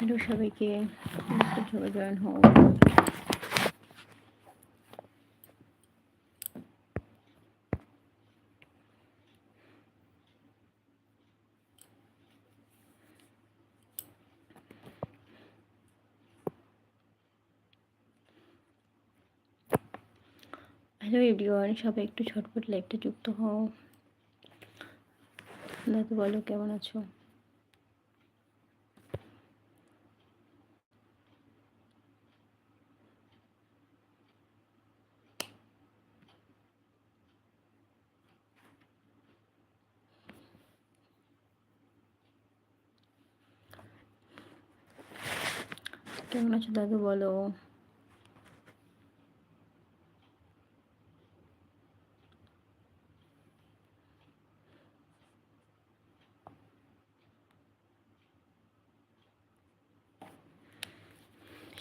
Hello সবাইকে সবাই join হও। হ্যালো এভরিওয়ান, সবাই একটু ছটপট লাইভটা যুক্ত হও। দাদু বলো, কেমন আছো? কেমন আছো দাদু বলো।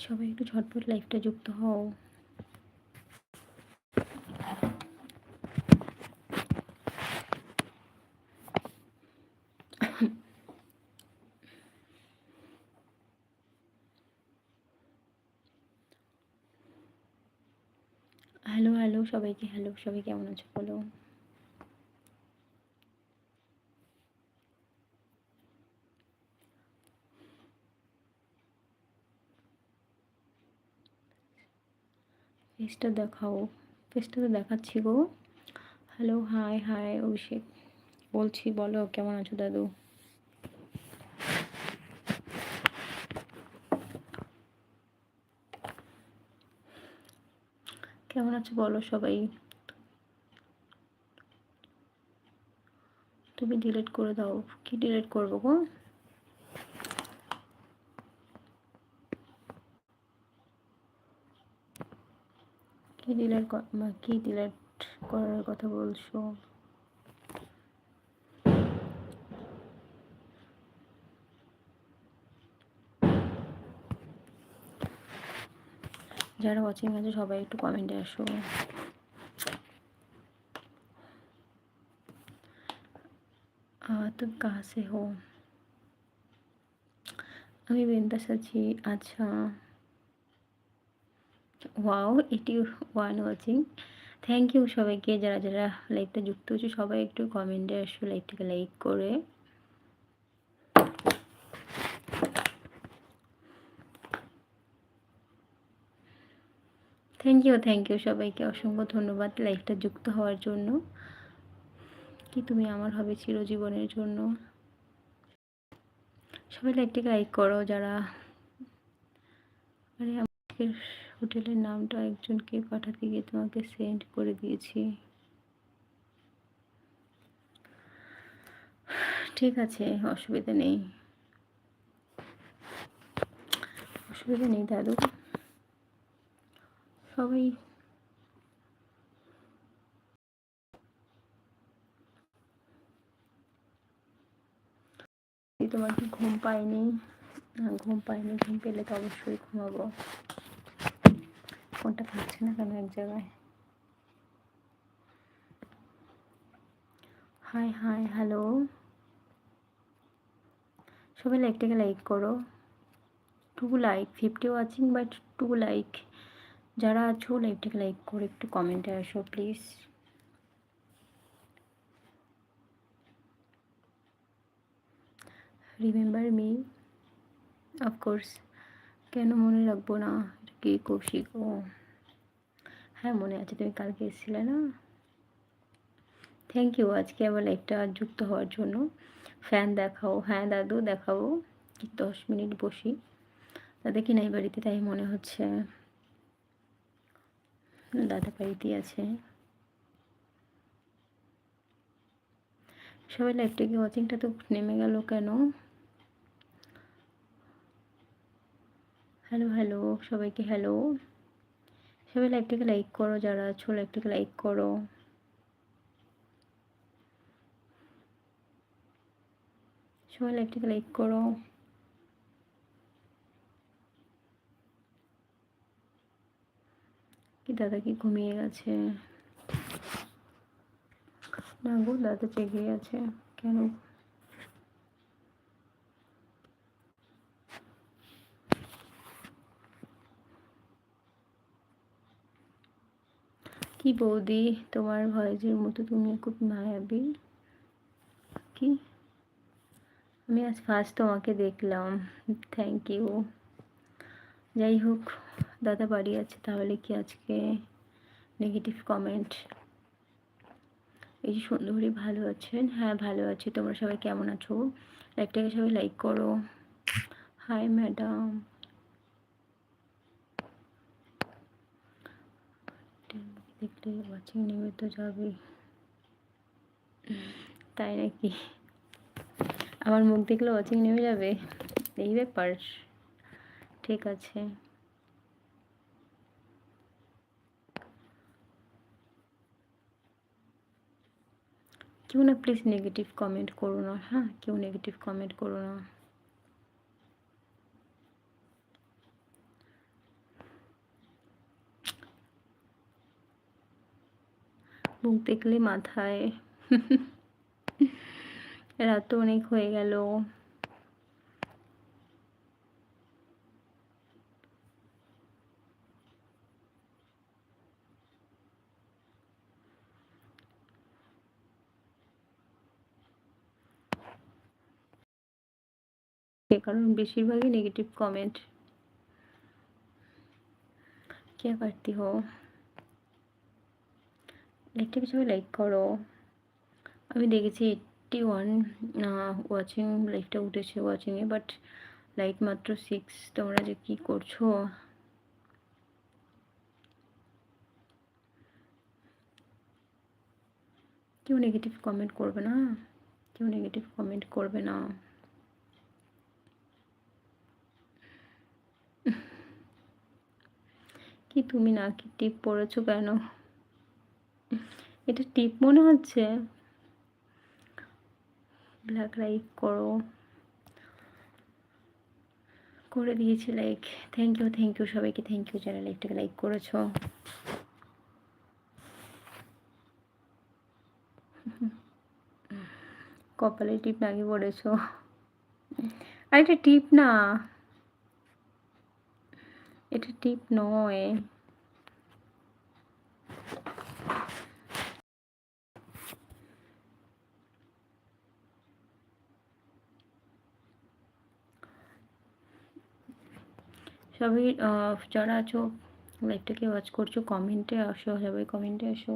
সবাই একটু ঝটপট লাইফটা যুক্ত হও হ্যালো হ্যালো সবাইকে হ্যালো সবাই কেমন আছো বলো? ফেসটা দেখাও ফেসটা তো দেখাচ্ছি গো। Hello hi hi Abhishek. বলছি, বলো, কেমন আছো দাদু কেমন আছো বলো সবাই। তুমি ডিলিট করে দাও। কি ডিলিট করব গো? কি ডিলেট কি ডিলেট করার কথা বলছো? যারা ওয়াচিং আছে, সবাই একটু কমেন্টে আসো। তুমি সে হো। আমি বিন্দাস আছি আচ্ছা। ওয়াও এটি ওয়ান ওয়াচিং থ্যাংক ইউ সবাইকে, যারা যারা লাইভটা যুক্ত হচ্ছে সবাই একটু কমেন্টে আসো লাইভটাকে লাইক করে। থ্যাংক ইউ থ্যাংক ইউ সবাইকে। অসংখ্য ধন্যবাদ লাইফটা যুক্ত হওয়ার জন্য। কি তুমি আমার হবে চিরজীবনের জন্য? সবাই লাইভটাকে লাইক করো, যারা আরে আমাদের হোটেলের নামটা একজনকে পাঠাতে গিয়ে তোমাকে সেন্ড করে দিয়েছি। ঠিক আছে, অসুবিধা নেই। অসুবিধা নেই দাদু। সবাই। তোমার কি ঘুম পায়নি? ঘুম পাইনি ঘুম পেলে তো অবশ্যই ঘুমাবো। ফোনটা থাকছে না কেন এক জায়গায়? Hi hi, hello. সবাই লাইকটাকে লাইক করো। Two like fifty watching but two like. যারা আছো লাইভটাকে লাইক করে একটু কমেন্টে আসো প্লিজ রিমেম্বার মি অফকোর্স কেন মনে রাখব না? কি কৌশিক? ও। হ্যাঁ মনে আছে, তুমি কালকে এসেছিলে না? থ্যাংক ইউ আজকে আবার লাইভটা যুক্ত হওয়ার জন্য। ফ্যান দেখাও হ্যাঁ দাদু, দেখাবো। দশ মিনিট বসি। তাদের কি নাই বাড়িতে, তাই মনে হচ্ছে। দাদা বাড়িতেই আছে। সবাই লাইভটাকে ওয়াচিংটা তো নেমে গেল কেন? হ্যালো হ্যালো সবাইকে হ্যালো সবাই লাইভটাকে লাইক করো, যারা আছো লাইভটাকে লাইক করো। সবাই লাইভটাকে লাইক করো। কি দাদা কি ঘুমিয়ে গেছে? না গো, দাদা জেগে আছে। কেন? কি বৌদি, তোমার ভয়েজের মতো তুমি খুব মায়াবি। কি? আমি আজ ফার্স্ট তোমাকে দেখলাম। থ্যাংক ইউ যাই হোক দাদা বাড়ি আছে, তাহলে কি আজকে নেগেটিভ কমেন্ট এই যে সুন্দরী ভালো আছেন? হ্যাঁ ভালো আছি। তোমরা সবাই কেমন আছো? লাইকটাকে সবাই লাইক করো। হাই ম্যাডাম দেখলে ওয়াচিং নেমে তো যাবে তাই নাকি? আমার মুখ দেখলে ওয়াচিং নেমে যাবে? এই ব্যাপার। ঠিক আছে। কেউ না প্লিজ নেগেটিভ কমেন্ট করো না হ্যাঁ? কেউ নেগেটিভ কমেন্ট করো না। মুখ দেখলে মাথায়। রাত অনেক হয়ে গেল। কারণ বেশিরভাগই নেগেটিভ কমেন্ট কে করতে হো একটা কিছু লাইক করো। আমি দেখেছি এইটটি ওয়ান ওয়াচিং লাইকটা উঠেছে ওয়াচিংয়ে বাট লাইক মাত্র সিক্স তোমরা যে কী করছ? কেউ নেগেটিভ কমেন্ট করবে না। কেউ নেগেটিভ কমেন্ট করবে না। কি তুমি না কি টিপ পড়েছো কেন? এটা টিপ মনে হচ্ছে? ব্ল্যাক লাইক করো। করে দিয়েছি like thank you thank you সবাইকে থ্যাংক ইউ যারা লাইকটাকে লাইক করেছ। কপালে টিপ নাকি পড়েছো? আর এটা টিপ না। এটা টিপ নয়। সবাই যারা আছো লাইভটাকে ওয়াচ করছ কমেন্টে আসো সবাই কমেন্টে আসো।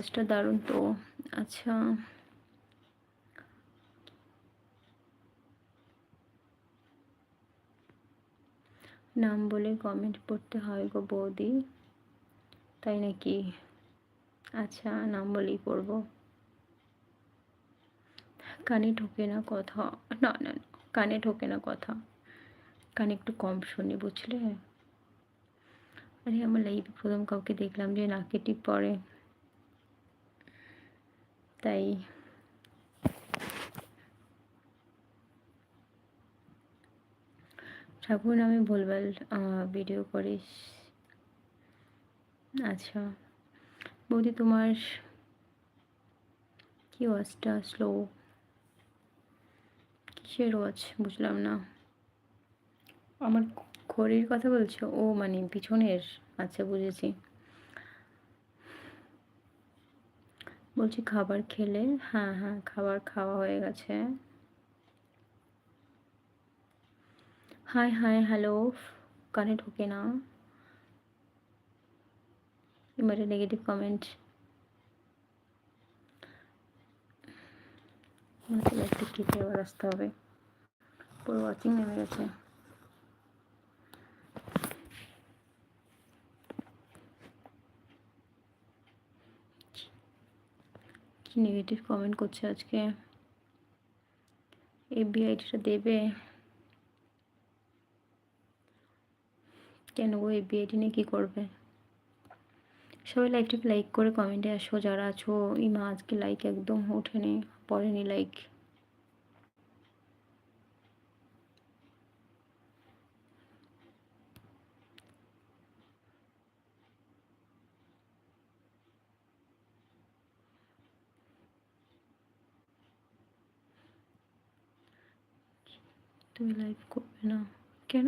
ভয়েসটা দারুণ তো। আচ্ছা। নাম বলে কমেন্ট পড়তে হয় গো বৌদি। তাই নাকি? আচ্ছা নাম বলেই পড়ব। কানে ঢোকে না কথা। না না কানে ঢোকে না কথা। কানে একটু কম শুনি, বুঝলে? আরে আমার লাইভে প্রথম কাউকে দেখলাম যে নাকে টিপ পরে তাই। ঠাকুর নামে ভুলভাল ভিডিও করিস। আচ্ছা। বৌদি, তোমার কি ওয়াজটা স্লো কিসের ওয়াজ বুঝলাম না। আমার ঘড়ির কথা বলছো? ও মানে পিছনের? আচ্ছা বুঝেছি। বলছি খাবার খেলে হ্যাঁ হ্যাঁ খাবার খাওয়া হয়ে গেছে। হাই হাই, হ্যালো, কানে ঢোকে না। এবারে নেগেটিভ কমেন্ট কেটে আবার আসতে হবে? পুরো ওয়াচিং নেমে গেছে কি নেগেটিভ কমেন্ট করছে আজকে। এফবি আইডিটা দেবে। কেন ও এফবি আইডি নিয়ে কী করবে? সবাই লাইকটাকে লাইক করে কমেন্টে আসো, যারা আছো, ইমা আজকে লাইক একদম ওঠেনি, পড়েনি লাইক তুমি লাইভ করবে না। কেন?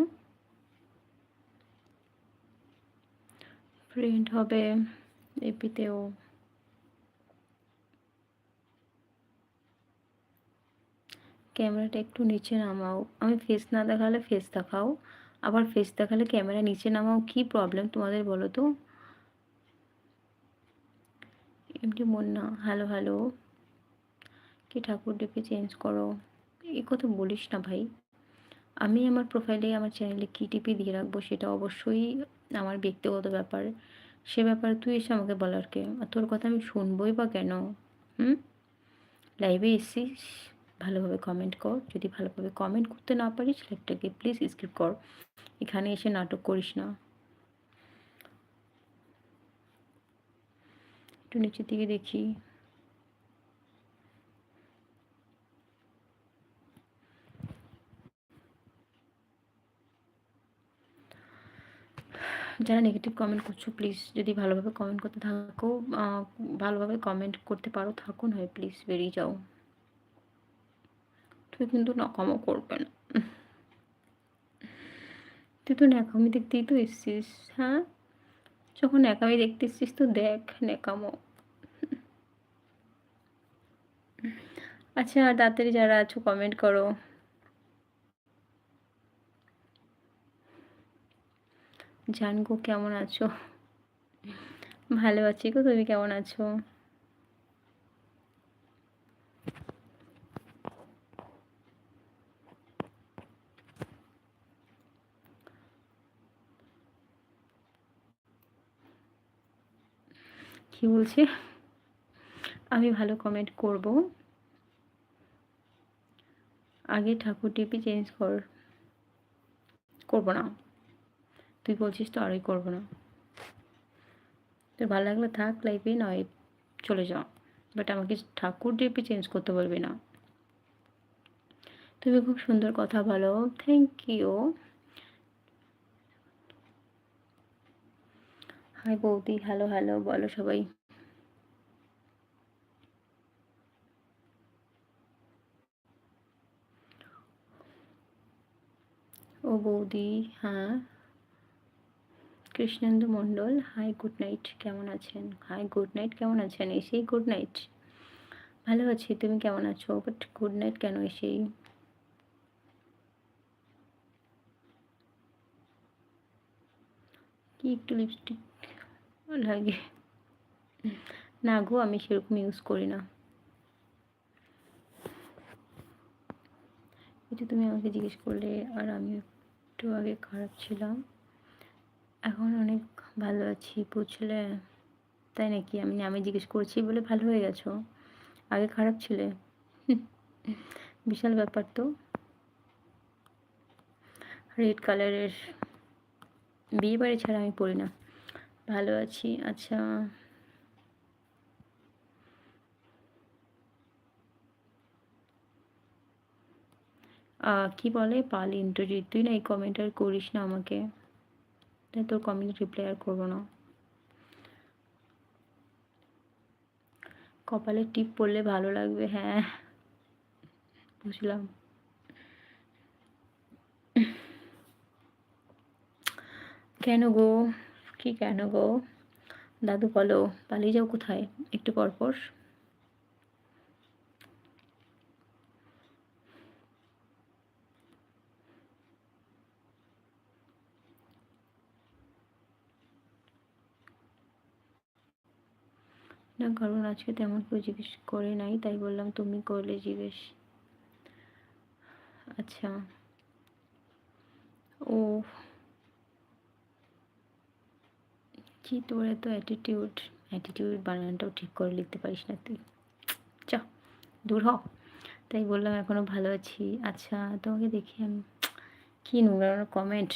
ফ্রেন্ড হবে এপিতেও ক্যামেরাটা একটু নিচে নামাও। আমি ফেস না দেখালে ফেস দেখাও। আবার ফেস দেখালে ক্যামেরা নিচে নামাও। কি প্রবলেম তোমাদের বলো তো? এমনি মন না। হ্যালো হ্যালো কি ঠাকুর ডেকে চেঞ্জ করো? এ কথা বলিস না ভাই। আমি আমার প্রোফাইলে আমার চ্যানেলে কী টিপি দিয়ে রাখব সেটা অবশ্যই আমার ব্যক্তিগত ব্যাপার। সে ব্যাপারে তুই এসে আমাকে বলার কে। আর তোর কথা আমি শুনবই বা কেন? হুম? লাইভে এসছিস? ভালোভাবে কমেন্ট কর। যদি ভালোভাবে কমেন্ট করতে না পারিস লাইভটাকে প্লিজ স্কিপ কর। এখানে এসে নাটক করিস না। একটু নিচের দিকে দেখি। যারা নেগেটিভ কমেন্ট করছ প্লিজ যদি ভালোভাবে কমেন্ট করতে থাকো ভালোভাবে কমেন্ট করতে পারো, থাকুন হয় প্লিজ বেরিয়ে যাও। তুই কিন্তু নকামও করবে না। তুই তো ন্যাকামি দেখতেই তো এসছিস হ্যাঁ? যখন ন্যাকামি দেখতে এসছিস তো দেখ ন্যাকামো। আচ্ছা আর তাড়াতাড়ি যারা আছো কমেন্ট করো। জানগো, কেমন আছো? ভালো আছি গো, তুমি কেমন আছো? কি বলছে? আমি ভালো কমেন্ট করব। আগে ঠাকুর টিপি চেঞ্জ কর, করব না। তুই বলছিস তো আরই করব না। তোর ভালো লাগলে থাক লাইফে নয় চলে যাও। বাট আমাকে ঠাকুর টিপি চেঞ্জ করতে বলবি না। তুমি খুব সুন্দর কথা বলো। থ্যাংক ইউ হাই বৌদি হ্যালো হ্যালো বলো সবাই। ও বৌদি হ্যাঁ। Krishnendu Mondal hi good night কেমন আছেন? হাই গুড নাইট কেমন আছেন? এসেই গুড নাইট ভালো আছি, তুমি কেমন আছো? বাট গুড নাইট কেন এসেই? কি একটু লিপস্টিক লাগে। না গো, আমি সেরকম ইউজ করি না। এটা তুমি আমাকে জিজ্ঞেস করলে, আর আমি একটু আগে খারাপ ছিলাম। এখন অনেক ভালো আছি বুঝলে তাই নাকি? আমি আমি জিজ্ঞেস করছি বলে ভালো হয়ে গেছো। আগে খারাপ ছিলে? বিশাল ব্যাপার তো। রেড কালারের বিয়ে বাড়ি ছাড়া আমি পড়ি না। ভালো আছি আচ্ছা। কি বলে? পাল ইন্টারজিৎ তুই না এই কমেন্ট আর করিস না আমাকে। তাই তোর কমেন্ট রিপ্লাই আর করব না। কপালে টিপ পড়লে ভালো লাগবে হ্যাঁ। বুঝলাম। কেন গো? কি কেন গো? দাদু বলো পালিয়ে যাও কোথায়? একটু পরপর। না, কারণ আজকে তেমন কেউ জিজ্ঞেস করে নাই, তাই বললাম তুমি করলে জিজ্ঞেস। আচ্ছা। ও। কি তোর এত অ্যাটিটিউড অ্যাটিটিউড বানানটাও ঠিক করে লিখতে পারিস না তুই। চ দূর হ। তাই বললাম এখনও ভালো আছি। আচ্ছা তোমাকে দেখি আমি কী নোংরা কমেন্ট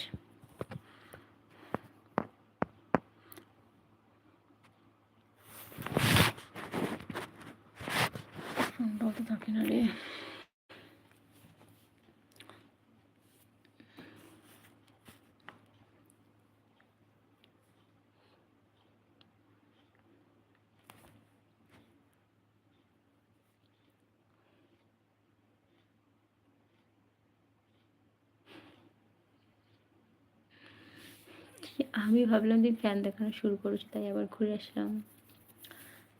লাগে আমি ভাবলাম যে ফ্যান দেখানো শুরু করেছি তাই আবার ঘুরে আসলাম।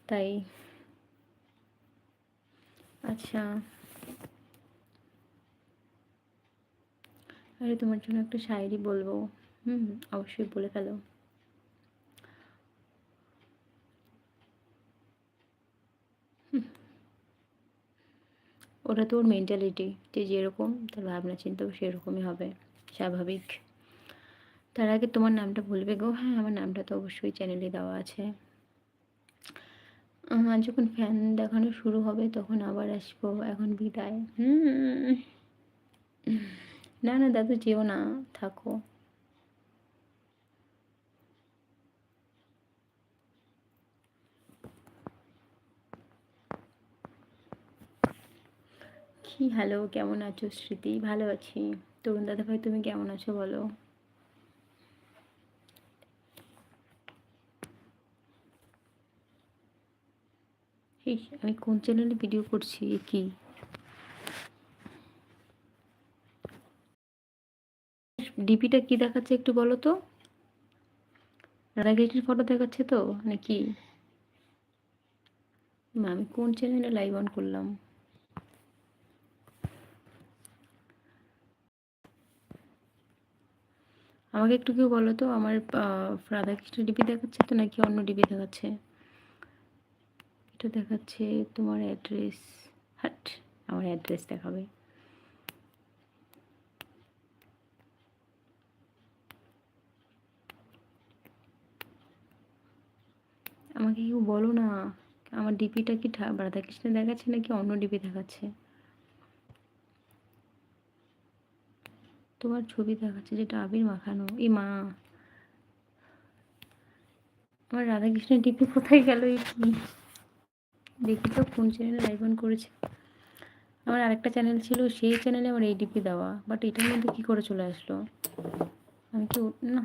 তাই আচ্ছা। আরে তোমার জন্য একটা শায়েরি বলব। হুম, অবশ্যই বলে ফেলো। ওটা তোর মেন্টালিটি যে যেরকম তার ভাবনা চিন্তাও সেরকমই হবে, স্বাভাবিক। তার আগে তোমার নামটা বলবে গো। হ্যাঁ আমার নামটা তো অবশ্যই চ্যানেলে দেওয়া আছে। আমার যখন ফ্যান দেখানো শুরু হবে, তখন আবার আসব এখন বিদায়। হুম। না না, দাদু, যেও না, থাকো। কি হ্যালো কেমন আছো, স্মৃতি? ভালো আছি। তরুণ দাদা ভাই তুমি কেমন আছো, বলো? এই, আমি কোন চ্যানেলে ভিডিও করছি? এ কি? ডিপিটা কি দেখাচ্ছে একটু বলো তো? রাধাকৃষ্ণের ফটো দেখাচ্ছে তো, নাকি? আমি কোন চ্যানেলে লাইভ অন করলাম? আমাকে একটু কেউ বলো তো, আমার রাধাকৃষ্ণ ডিপি দেখাচ্ছে তো, নাকি অন্য ডিপি দেখাচ্ছে? এটা দেখাচ্ছে তোমার অ্যাড্রেস হাট, আমার অ্যাড্রেস দেখাবে। আমাকে কেউ বলো না, আমার ডিপিটা কি রাধাকৃষ্ণ দেখাচ্ছে নাকি অন্য ডিপি দেখাচ্ছে? তোমার ছবি দেখাচ্ছে যেটা আবির মাখানো। এই মা। আমার রাধাকৃষ্ণের ডিপি কোথায় গেল এই দেখি তো কোন চ্যানেলে লাইভ অন করেছে। আমার আরেকটা চ্যানেল ছিল, সেই চ্যানেলে আমার এই ডিপি দেওয়া। বাট এটার মধ্যে কী করে চলে আসলো? আমি কি না।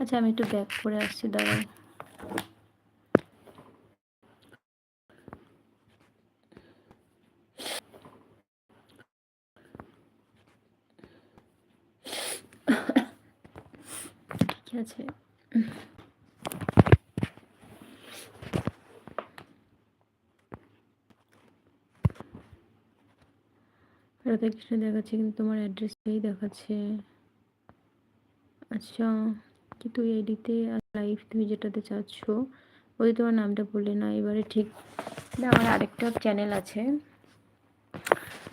আচ্ছা আমি একটু ব্যাক করে আসছি দাঁড়াই আছে। রাধাকৃষ্ণ দেখাচ্ছে, কিন্তু তোমার অ্যাড্রেসটাই দেখাচ্ছে। আচ্ছা কিন্তু এডিতে লাইভ তুমি যেটাতে চাচ্ছ। ওই তোমার নামটা বললে না, এবারে ঠিক। না, আমার আরেকটা চ্যানেল আছে।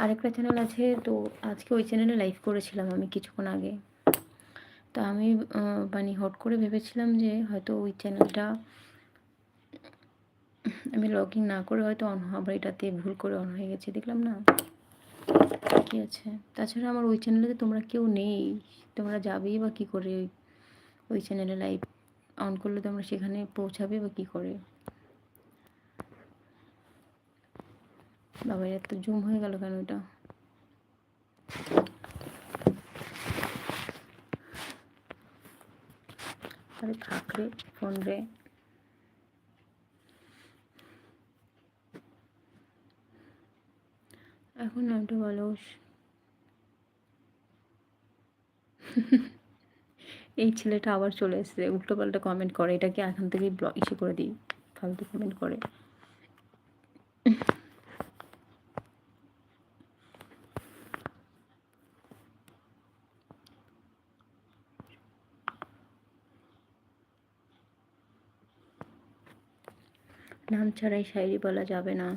আরেকটা চ্যানেল আছে, তো আজকে ওই চ্যানেলে লাইভ করেছিলাম আমি কিছুক্ষণ আগে। তো আমি মানে হট করে ভেবেছিলাম যে হয়তো ওই চ্যানেলটা আমি লগ ইন না করে হয়তো অন আবার এটাতে ভুল করে অন হয়ে গেছে, দেখলাম না। কি আছে। তাছাড়া আমার ওই চ্যানেলে তোমরা কেউ নেই। তোমরা যাবেই বা কী করে ওই ওই চ্যানেলে লাইভ অন করলে তোমরা সেখানে পৌঁছাবে বা কী করে? বাবা এত জুম হয়ে গেল কেন ওটা আরে থাকলে ফোন রে এখন নামটা বলো। এই ছেলেটা আবার চলে এসেছে। উল্টো পাল্টা কমেন্ট করে এটাকে এখান থেকেই ব্লক ইসে করে দিই? ফালতু কমেন্ট করে নাম ছাড়াই শায়রি বলা যাবে না।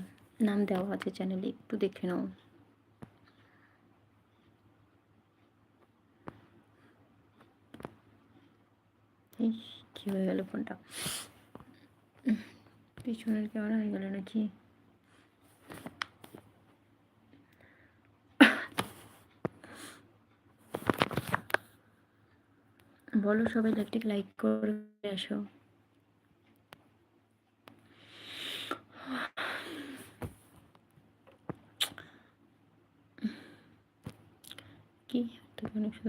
নাম দেওয়া আছে চ্যানেলে একটু দেখে নাও। কি হয়ে গেল ফোনটা? পিছনের ক্যামেরা হয়ে গেল নাকি? বলো সবাই লাইকটিকে লাইক করে আসো কি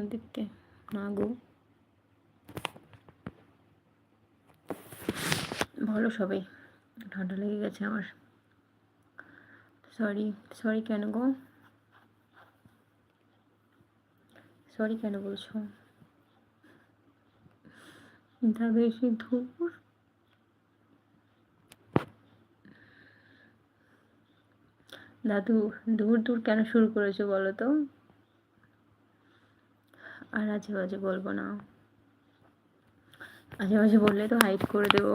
দেখতে না গো। বলো সবাই, ঠান্ডা লেগে গেছে আমার। সরি সরি কেন গো? সরি কেন বলছো? দা বেশি ধূর। দাদু দূর দূর কেন শুরু করেছ বলো তো? আর আজে বাজে বলব না। আজে বাজে বললে তো হাইড করে দেবো।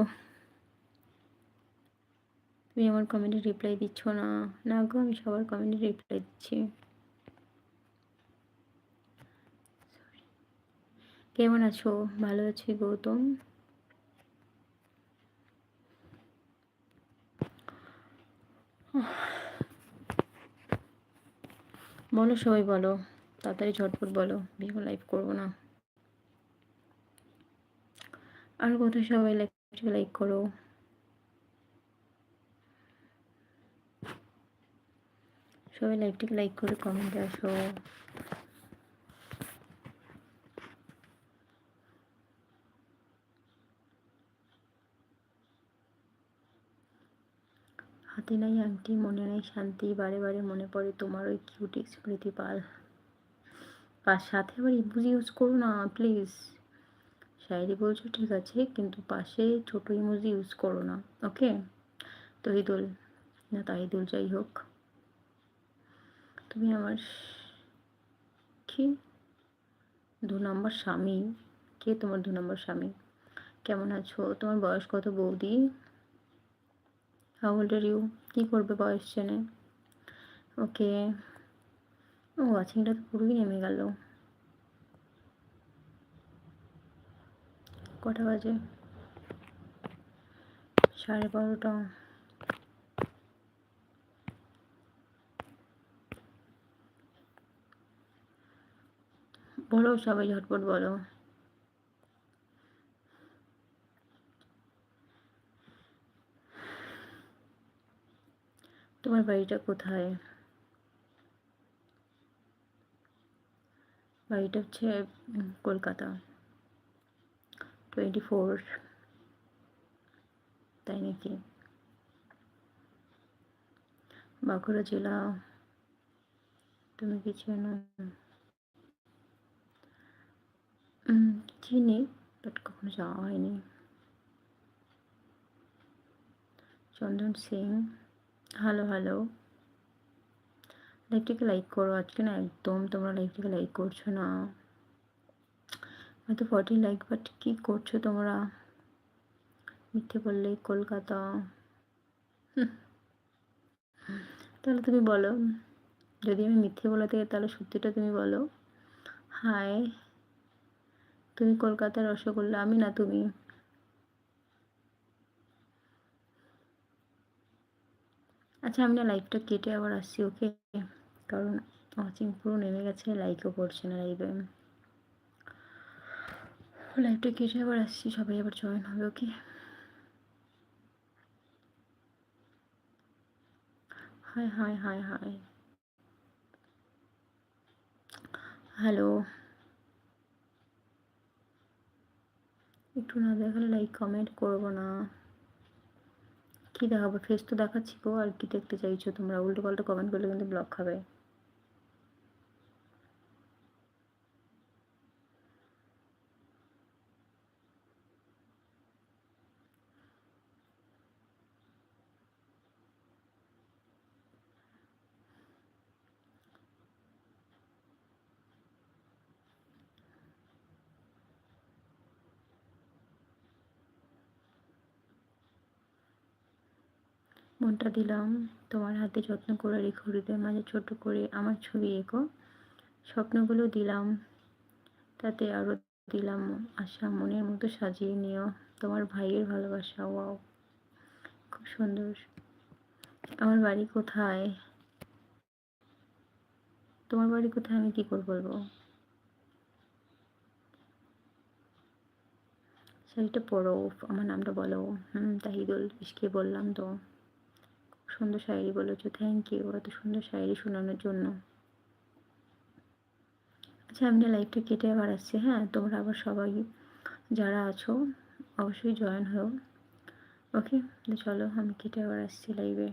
তুমি আমার কমেন্টে রিপ্লাই দিচ্ছ না। না গো, আমি সবার কমেন্টে রিপ্লাই দিচ্ছি। কেমন আছো? ভালো আছি গৌতম। বলো সবাই বলো। তাড়াতাড়ি ঝটপট বলো ভিডিও লাইভ করব না। আর কোথাও সবাই লাইক লাইক করো। সবাই লাইভটিকে লাইক করে কমেন্টে আসো। হাতে নাই আংটি, মনে নাই শান্তি, বারে বারে মনে পড়ে তোমার ওই কিউট স্মৃতি পাল। পার সাথে আবার ইমোজি ইউজ করো না, প্লিজ। শায়রি বলছো, ঠিক আছে, কিন্তু পাশে ছোটো ইমোজি ইউজ করো না, ওকে? তহিদুল না তাহিদুল যাই হোক। তুমি আমার কি? দু নম্বর স্বামী। কে তোমার দু নম্বর স্বামী? কেমন আছো? তোমার বয়স কত বৌদি? হাউ ওল্ড আর ইউ কী করবে বয়স জেনে? ওকে ওয়াচিংটা তো পুরোই নেমে গেল। কটা বাজে? সাড়ে বারোটা। বলো সবাই ঝটপট বলো। তোমার বাড়িটা কোথায়? বাড়িটা হচ্ছে কলকাতা। টোয়েন্টি ফোর তাই নাকি? বাঁকুড়া জেলা, তুমি কি চেনো? চিনি বাট কখনো যাওয়া হয়নি। চন্দন সিং হ্যালো হ্যালো লাইভটিকে লাইক করো। আজকে না একদম তোমরা লাইভটিকে লাইক করছ না। হয়তো ফর্টি লাইক বাট কী করছ তোমরা? মিথ্যে বললে কলকাতা। তাহলে তুমি বলো। যদি আমি মিথ্যে বলে থাকি, তাহলে সত্যিটা তুমি বলো। হাই তুমি কলকাতার রসগোল্লা, আমি না তুমি? আচ্ছা আমি না লাইভটা কেটে আবার আসছি ওকে কারণ ওয়াচিং পুরো নেমে গেছে লাইকও করছে না লাইভে লাইভটা কেটে আবার আসছি, সবাই আবার জয়েন হবে okay hi hi hi hi hello একটু না দেখালে লাইক কমেন্ট করব না। কী দেখাবো? ফেস তো দেখাচ্ছি গো, আর কি দেখতে চাইছো তোমরা? উল্টো পাল্টো কমেন্ট করলে কিন্তু ব্লক খাবে মনটা দিলাম। তোমার হাতে যত্ন করে রেখো হৃদয় মাঝে ছোট করে আমার ছবি এঁকো। স্বপ্নগুলো দিলাম, তাতে আরও দিলাম আশা, মনের মতো সাজিয়ে নিও। তোমার ভাইয়ের ভালোবাসা, ওয়াও, খুব সুন্দর। আমার বাড়ি কোথায়? তোমার বাড়ি কোথায়? আমি কি করে বলব? শাড়িটা পরো, আমার নামটা বলো। হুম, তাহিদুল, ইসকে বললাম তো। সুন্দর শায়রি বলেছ থ্যাংক ইউ এত সুন্দর শায়রি শোনানোর জন্য। আচ্ছা আমি লাইভটা কেটে আবার আসছি হ্যাঁ? তোমরা আবার সবাই যারা আছো, অবশ্যই জয়েন হও। ওকে চলো, আমি কেটে আবার আসছি লাইভে